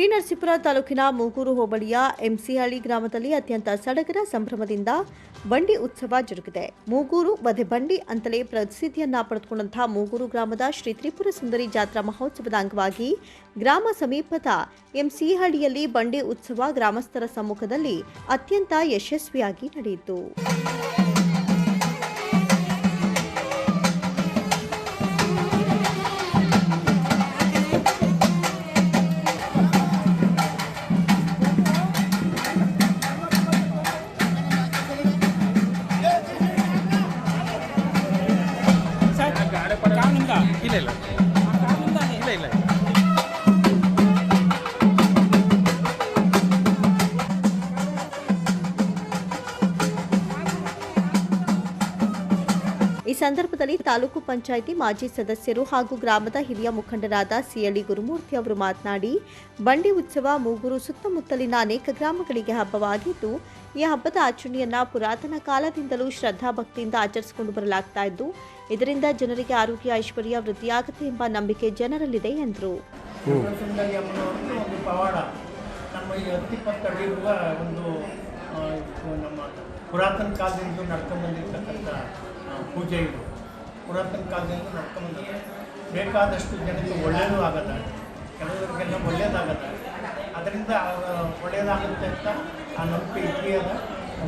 T Narasipura ತಾಲೂಕಿನ ಮೂಗೂರು ಹೋಬಳಿಯ ಎಂಸಿಹಳ್ಳಿ ಗ್ರಾಮದಲ್ಲಿ ಅತ್ಯಂತ ಸಡಗರ ಸಂಭ್ರಮದಿಂದ ಬಂಡಿ ಉತ್ಸವ ಜರುಗಿದೆ. ಮೂಗೂರು ಬದೆ ಬಂಡಿ ಅಂತಲೇ ಪ್ರಸಿದ್ಧಿಯನ್ನ ಪಡೆದುಕೊಂಡಂತಹ ಮೂಗೂರು ಗ್ರಾಮದ ಶ್ರೀ ತ್ರಿಪುರ ಸುಂದರಿ ಜಾತ್ರಾ ಮಹೋತ್ಸವದ ಅಂಗವಾಗಿ ಗ್ರಾಮ ಸಮೀಪದ ಎಂಸಿಹಳ್ಳಿಯಲ್ಲಿ ಬಂಡಿ ಉತ್ಸವ ಗ್ರಾಮಸ್ಥರ ಸಮ್ಮುಖದಲ್ಲಿ ಅತ್ಯಂತ ಯಶಸ್ವಿಯಾಗಿ ನಡೆಯಿತು. ಇಲ್ಲ ಇಲ್ಲ. ಈ ಸಂದರ್ಭದಲ್ಲಿ ತಾಲೂಕು ಪಂಚಾಯಿತಿ ಮಾಜಿ ಸದಸ್ಯರು ಹಾಗೂ ಗ್ರಾಮದ ಹಿರಿಯ ಮುಖಂಡರಾದ ಸಿಯಳಿ ಗುರುಮೂರ್ತಿ ಅವರು ಮಾತನಾಡಿ ಬಂಡಿ ಉತ್ಸವ ಮೂಗೂರು ಸುತ್ತಮುತ್ತಲಿನ ಅನೇಕ ಗ್ರಾಮಗಳಿಗೆ ಹಬ್ಬವಾಗಿದ್ದು ಈ ಹಬ್ಬದ ಆಚರಣೆಯನ್ನ ಪುರಾತನ ಕಾಲದಿಂದಲೂ ಶ್ರದ್ಧಾ ಭಕ್ತಿಯಿಂದ ಆಚರಿಸಿಕೊಂಡು ಬರಲಾಗ್ತಾ ಇದ್ದು ಇದರಿಂದ ಜನರಿಗೆ ಆರೋಗ್ಯ ಐಶ್ವರ್ಯ ವೃದ್ಧಿಯಾಗುತ್ತೆ ಎಂಬ ನಂಬಿಕೆ ಜನರಲ್ಲಿದೆ ಎಂದರು. ಪುರಾತನ ಕಾಲದಿಂದ ನಡ್ಕೊಂಡು ಬಂದಿರ್ತಕ್ಕಂಥ ಪೂಜೆ ಇದು. ಪುರಾತನ ಕಾಲದಿಂದ ನಡ್ಕೊಂಡು ಬೇಕಾದಷ್ಟು ಜನಕ್ಕೆ ಒಳ್ಳೆಯದು ಆಗದ ಕೆಲವರಿಗೆಲ್ಲ ಒಳ್ಳೆಯದಾಗದ ಅದರಿಂದ ಒಳ್ಳೆಯದಾಗುತ್ತೆ ಅಂತ ಆ ನಂಬಿಕೆ ಇದ್ದೇ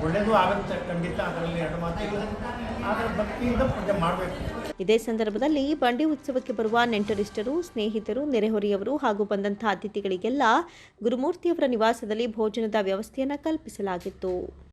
ಒಳ್ಳೆಯದು ಆಗುತ್ತೆ. ಖಂಡಿತ ಅದರಲ್ಲಿ ಎರಡು ಮಾತಿಲ್ಲ ಆದರೆ ಭಕ್ತಿಯಿಂದ ಪೂಜೆ ಮಾಡಬೇಕು. ಇದೇ ಸಂದರ್ಭದಲ್ಲಿ ಬಂಡಿ ಉತ್ಸವಕ್ಕೆ ಬರುವ ನೆಂಟರಿಷ್ಟರು, ಸ್ನೇಹಿತರು, ನೆರೆಹೊರೆಯವರು ಹಾಗೂ ಬಂದಂತಹ ಅತಿಥಿಗಳಿಗೆಲ್ಲ ಗುರುಮೂರ್ತಿಯವರ ನಿವಾಸದಲ್ಲಿ ಭೋಜನದ ವ್ಯವಸ್ಥೆಯನ್ನು ಕಲ್ಪಿಸಲಾಗಿತ್ತು.